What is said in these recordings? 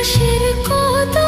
আকাশের কদম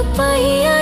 पैया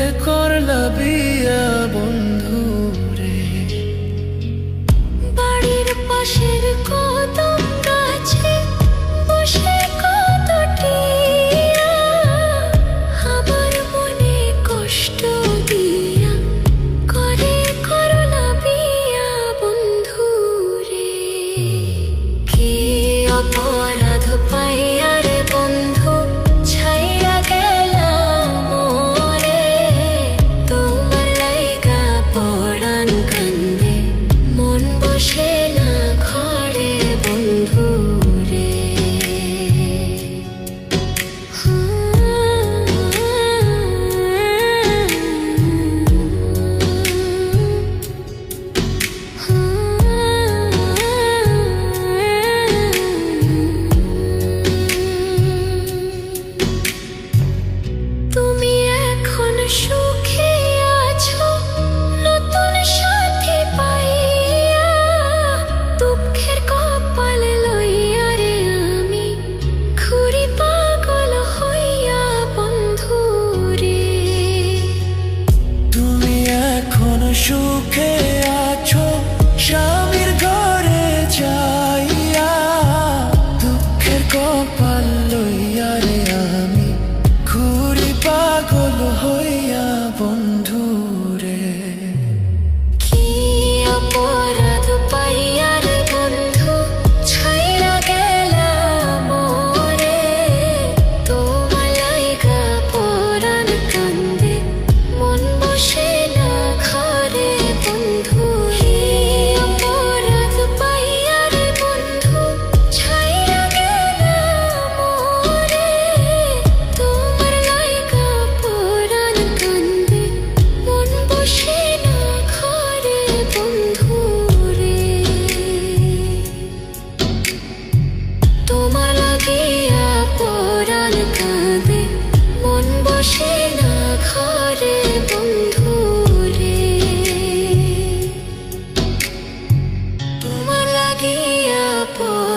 मोर धुपैया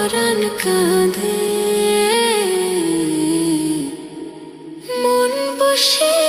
পরাণ কাঁধে। মন বসে